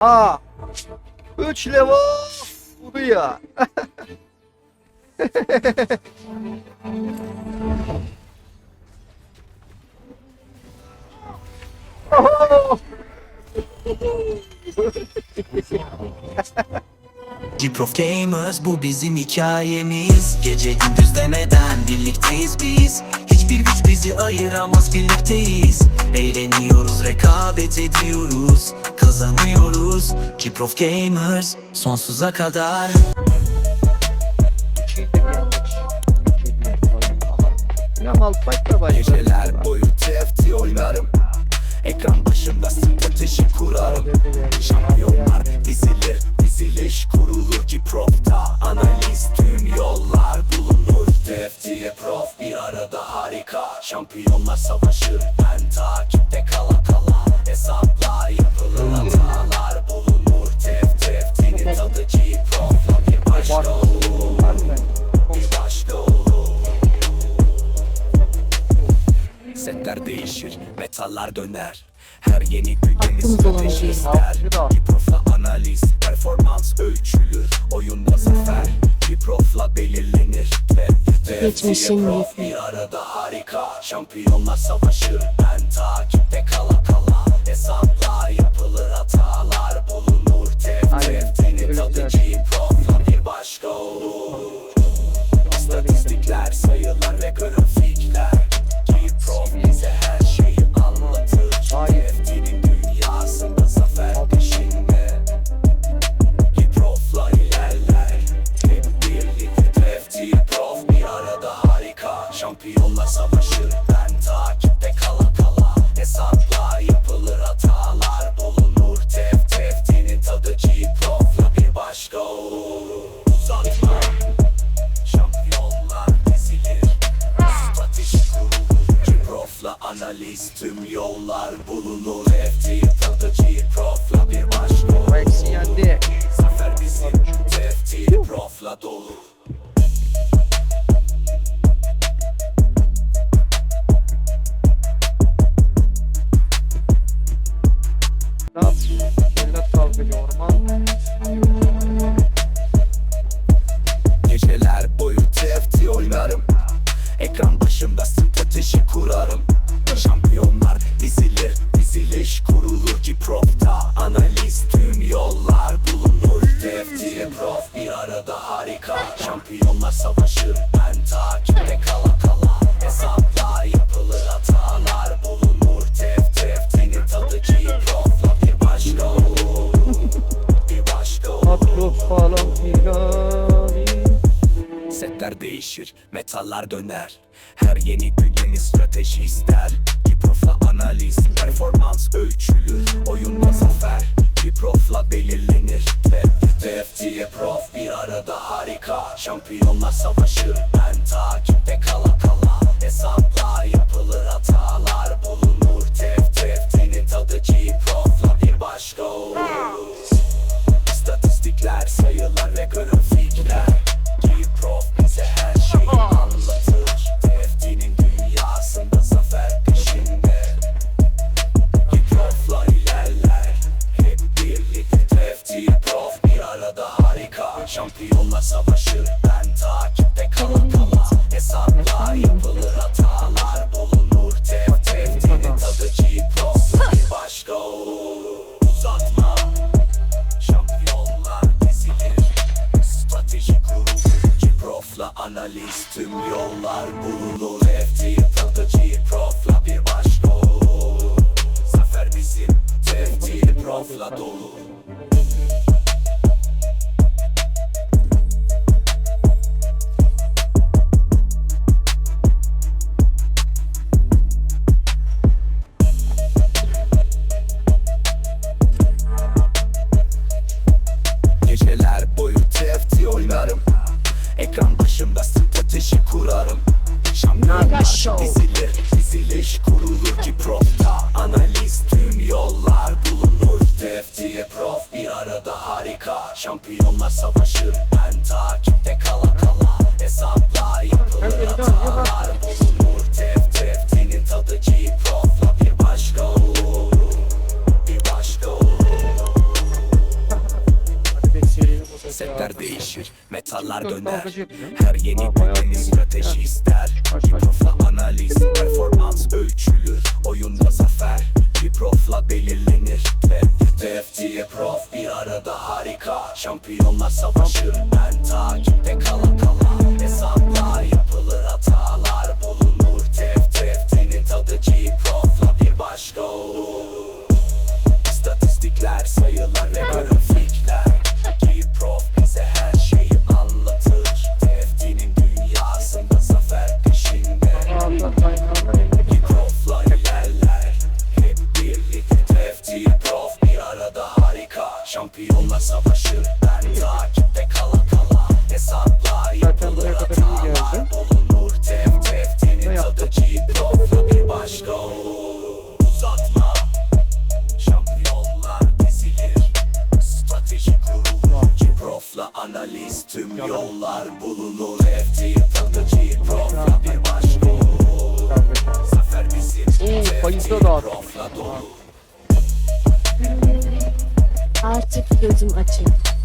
Aa. 3 level vuruyor. G-Prof Gamers bu bizim hikayemiz Gece gündüz demeden birlikteyiz biz Hiçbir güç bizi ayıramaz birlikteyiz. Eğleniyoruz rekabet ediyoruz Kazanıyoruz. G-Prof Gamers sonsuza kadar. Geceler boyu TFT oynarım Ekran başında strateji kurarım. Şampiyonlar dizilir Diziliş kurulur. Ki profta harika. Şampiyonlar savaşır ben takipte kala kala. Hesaplar yapılır hatalar bulunur TF TFT'nin tadı G-Prof'la bir başka olur Bir başka olur Setler değişir, metaller döner. Her yeni gün yeni strateji ister. Bir profla analiz, performans ölçülür. Oyunda zafer, bir profla belirlenir. Ve Geçmişin bir arada harika. Şampiyonlar savaşır, ben takipte kala kala. Hesaplar yapılır, hatalar bulunur. Tef Aynen, teftinin tadı ölçüler. Döner. Her yeni gün yeni strateji ister. Bir profla analiz, performans ölçülür. Oyunda zafer, bir profla belirlenir Ve TFT'ye prof bir arada harika. Şampiyonlar savaşır, ben takipte kala kala. Hesaplar yapılır, hatalar bulunur. TF TFT'nin tadı G-Prof'la bir başka olur. İstatistikler, sayılar ve grafikler Şampiyonlar savaşır ben takipte kala kala. Hesaplar yapılır hatalar bulunur. Tef teftinin tadı ki profla bir başka olur. Bir başka olur. Setler değişir metallar döner. artık gözüm açık.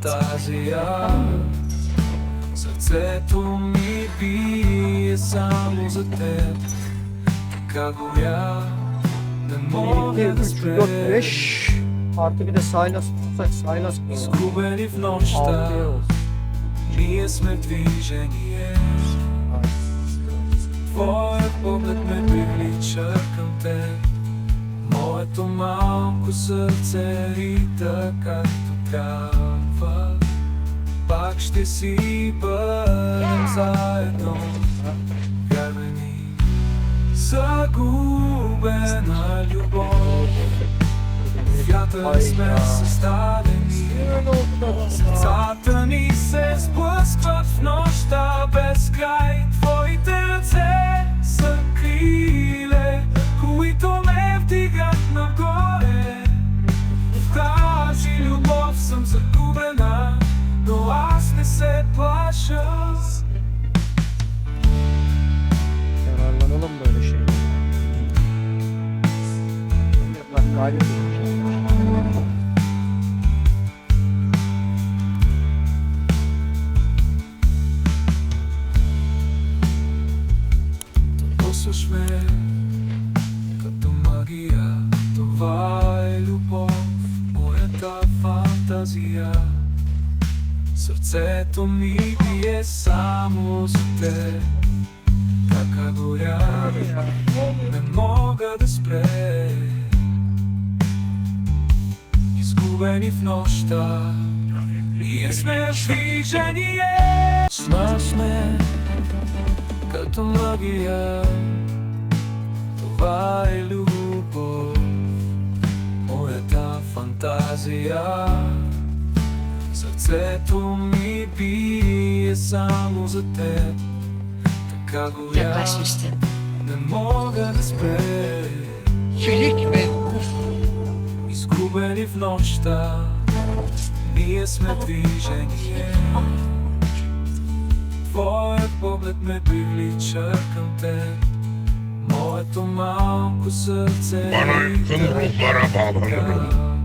фантазия Сърцето ми бие само за теб Така горя не мога да спреш Artı bir de Silas tutsak Изгубени в нощта Ние сме движение Твоят поглед ме привлича към теб Моето малко сърце рита както трябва, пак ще си бъдем заедно. Вярвай загубена любов. Вятър сме съставени, сърцата ни сърцето ми бие само с те. Така горя, не мога да спре. Изгубени в нощта. Ние сме движение. С нас сме като магия. Това е любов. Моята фантазия. Сърцето ми бие само за теб Така горя. Не мога да спре? Изгубени в нощта Ние сме движение Твоят поглед ме привлича към теб Моето малко сърце ruhlara bağlanırım. казва,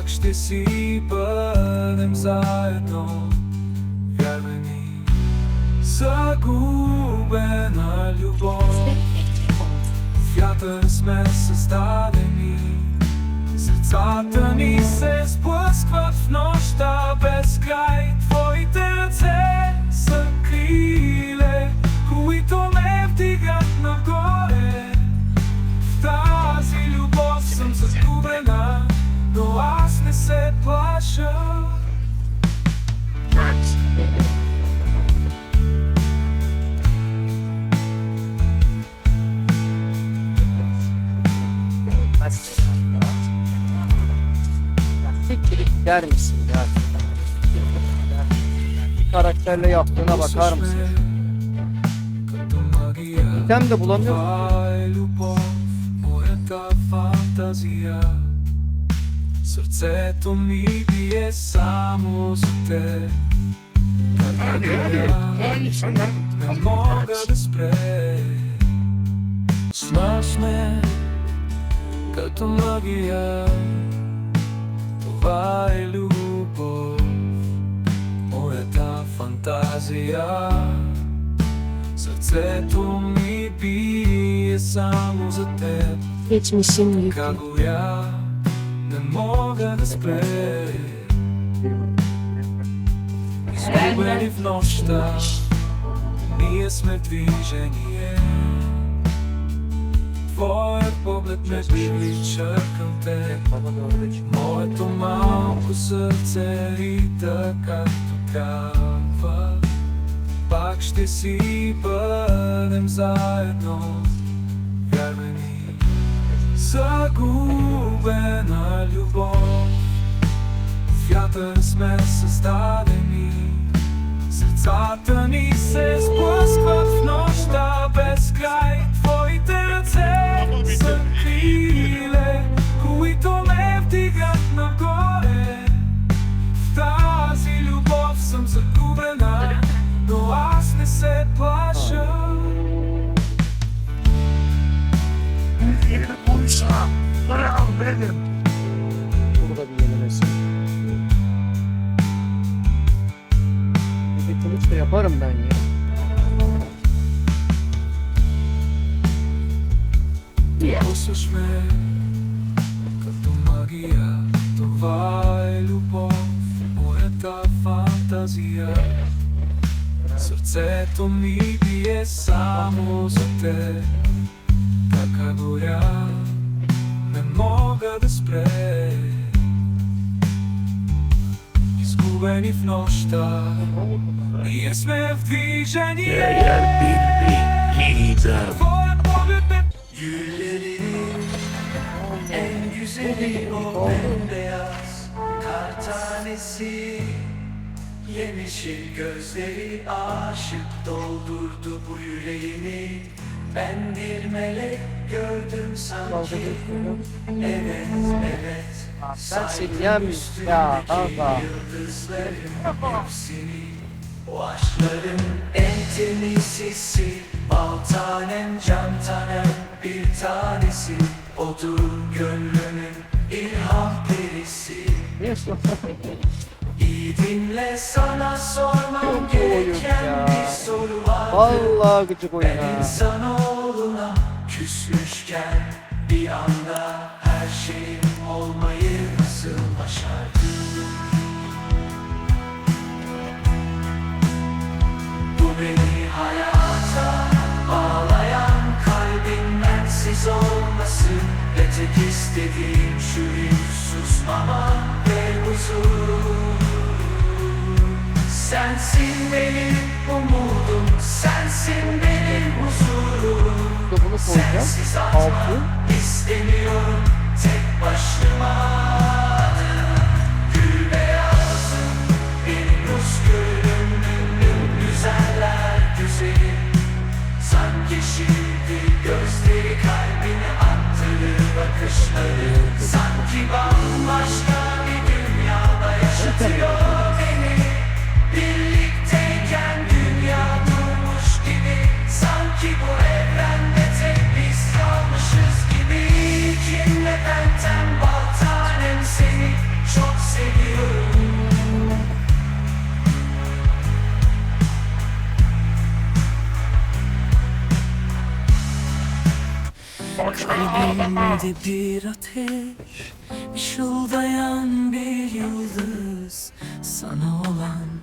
Пак ще си бъдем заедно Вярвай ми. Загубена любов. Вятър сме създадени. Сърцата ни се сблъскват в нощта без край. Твоите ръце са криле, които ме вдигат нагоре. В тази любов съм загубена, но аз said passion. Yer misin ya? Bir karakterle yaptığına bakar mısın? İtem de bulamıyorum. Това е любов, моята фантазия Сърцето ми бие само за теб Така горя, не мога да спре Знаеш ме като магия Това е любов, моята фантазия Сърцето ми бие само за теб Geçmişin Така yükü. горя, не мога да спре. Изгубени в нощта, ние сме движение. Твоят поглед ме привлича към теб. Моето малко сърце рита както трябва. Пак ще си бъдем заедно Загубена любов. В вятър сме създадени. Сърцата ни се сблъскват в нощта без край. Твоите ръце са benim. Burada bir yenilesin. Bir kılıç da yaparım ben ya. Усъш ме като магия Това е любов, моята фантазия Сърцето ми бие само за те Така горя, не drogę, by Zgubieni w nosztach Jesteśmy w dwiżeniu Wola pobyty Güllerin en güzeli o bembeyaz Kar tanesi Yemişil gözleri aşık doldurdu bu yüreğini ben bir melek gördüm sanki. Evet evet. Yem ya kanka. Yıldızların hepsini O aşkların en temiz hissi Bal tanem can tanem bir tanesi. Odur gönlümün ilham perisi? İyi dinle sana sormam oyun gereken ya. bir soru var. Vallahi gıcık oyun Ben insanoğluna küsmüşken Bir anda her şeyim olmayı nasıl başardı Bu beni hayata bağlayan kalbin bensiz olması Ve tek istediğim şu hiç susmama ve huzur Sensin benim umudum, sensin benim huzurum. Sensiz atma Altı. istemiyorum tek başıma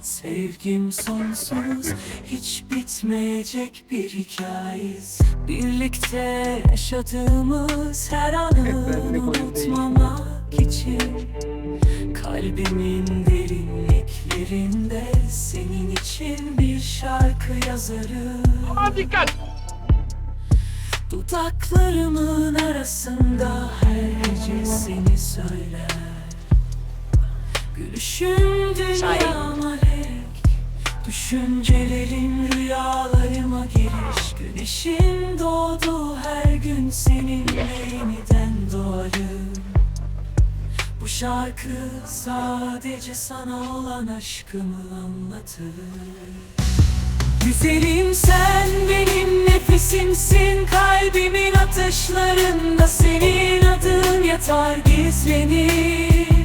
sevgim sonsuz Hiç bitmeyecek bir hikayeyiz Birlikte yaşadığımız her anı unutmamak için Kalbimin derinliklerinde Senin için bir şarkı yazarım. Dikkat! Dudaklarımın arasında her gece seni söyler Gülüşün dünyama renk Düşüncelerin rüyalarıma giriş Güneşin doğduğu her gün seninle yeniden doğarım. Bu şarkı sadece sana olan aşkımı anlatır. Güzelim sen benim nefesimsin. Kalbimin atışlarında senin adın yatar gizlenir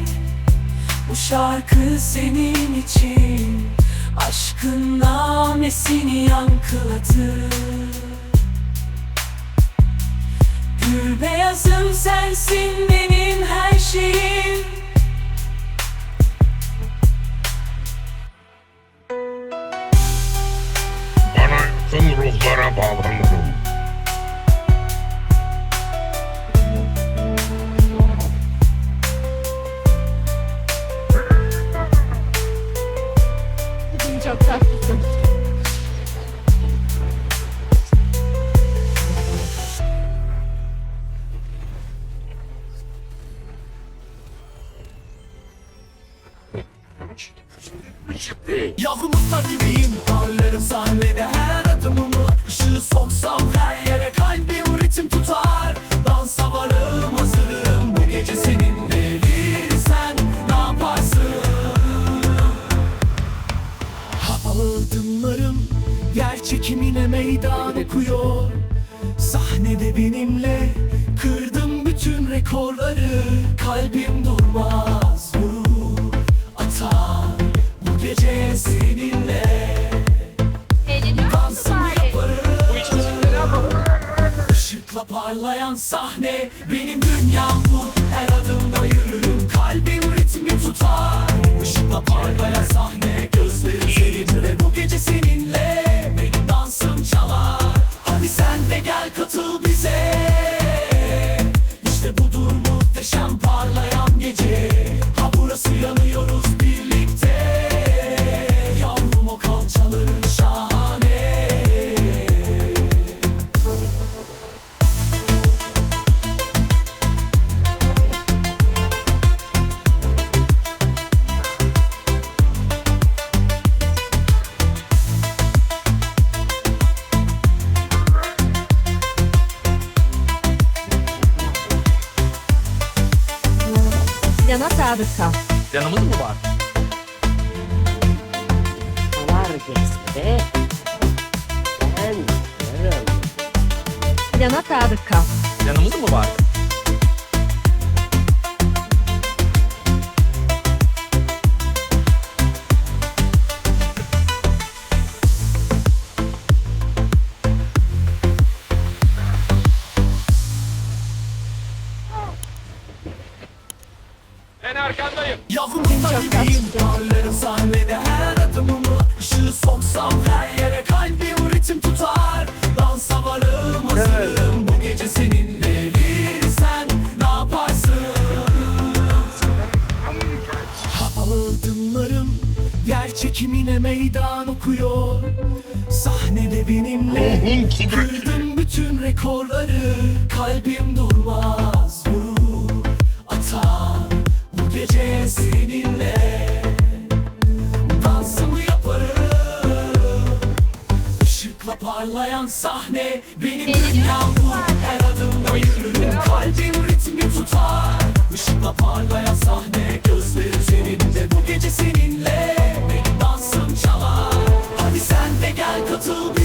Bu şarkı senin için. Aşkın namesini yankılatır Gül beyazım sensin benim her şeyim. Bana yakın ruhlara bağlanırım. Yavrumuzda gibiyim Parlarım sahnede her adımımı. Işığı soksam her yere kalbim ritim tutar. Dansa varım hazırım Bu gece seninle sen ne yaparsın? Havalı adımlarım Yer çekimine meydan okuyor. Sahnede benimle Kırdım bütün rekorları. Kalbim durmaz Işıkla parlayan sahne. Benim dünyam bu. Her adımda yürürüm. Kalbim ritmi tutar. Işıkla parlayan sahne. Gözlerim seninle Bu gece seninle. Benim dansım çalar. Hadi sen de gel katıl bize. İşte budur muhteşem parlayan gece. Ha burası yanıyoruz Yana sadık kal. Yanımız mı var? Var geçse ben yarım. Yana sadık kal. Yanımız mı var? Çekimine meydan okuyor. Sahnede benimle. Kırdım bütün rekorları. Kalbim durmaz vurur atar. Bu gece seninle Dansımı yaparım. Işıkla parlayan sahne Benim dünyam bu Her adımda yürürüm. Kalbim ritmi tutar. Işıkla parlayan sahne Gözlerim seninle. Bu gece seninle gel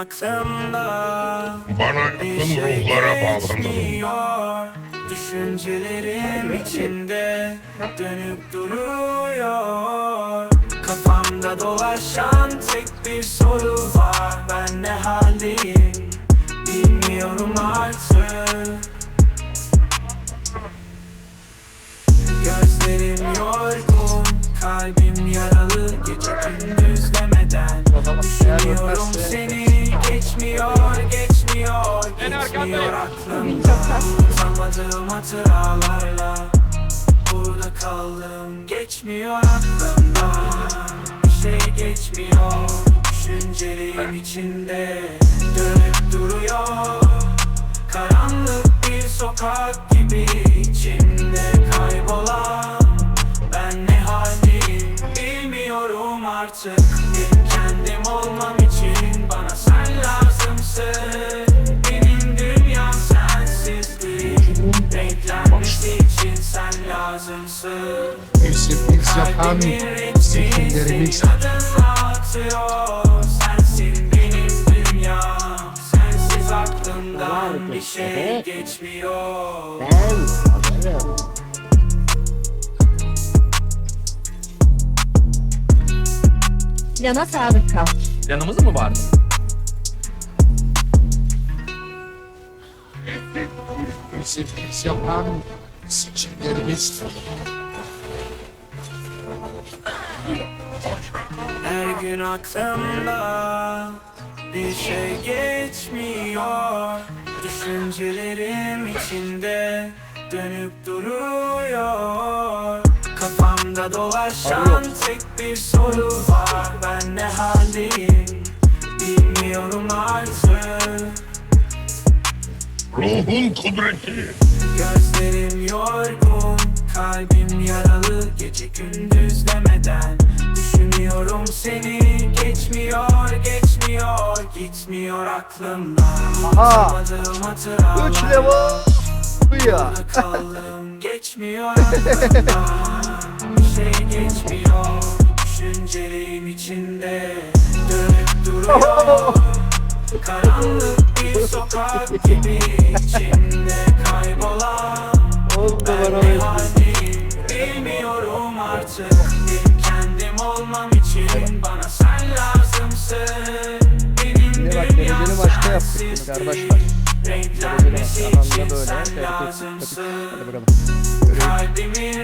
aklımda Bana yakın ruhlara bağlanırım. Düşüncelerim içinde dönüp duruyor. Kafamda dolaşan tek bir soru var. Ben ne haldeyim? Bilmiyorum artık. Gözlerim yorgun, kalbim yaralı. Gece gündüz demeden Eğer Düşünüyorum seni. Geçmiyor, geçmiyor, geçmiyor arkandayım. aklımda. Unutamadığım hatıralarla Burada kaldım, geçmiyor aklımdan Bir şey geçmiyor, düşüncelerim içinde Dönüp duruyor. Karanlık bir sokak gibi içimde kaybolan. Ben ne haldeyim bilmiyorum artık lazımsın Benim dünyam sensiz değil Renklenmesi için sen lazımsın. Bir sürpriz yapan seçimlerimiz senin adınla atıyor Sensin benim dünyam. Sensiz aklımdan bir şey geçmiyor. Plana sadık kal. Planımız mı vardı? Bir sürpriz yapan seçimlerimiz. Her gün aklımda bir şey geçmiyor. Düşüncelerim içinde dönüp duruyor. Kafamda dolaşan tek bir soru var. Ben ne haldeyim? Bilmiyorum artık Ruhun kudreti. Gözlerim yorgun, kalbim yaralı Gece gündüz demeden Düşünüyorum seni Geçmiyor, geçmiyor, gitmiyor aklımdan Aha! Üç level. Bu ya. Geçmiyor aklımdan Bir şey geçmiyor Düşüncelerim içinde Dönüp duruyor Karanlık bir sokak gibi içimde kaybolan Ben ne haldeyim bilmiyorum artık Benim kendim olmam için bana sen lazımsın Benim bak, dünyam sensiz. Renklenmesi için sen lazımsın. Kalbimin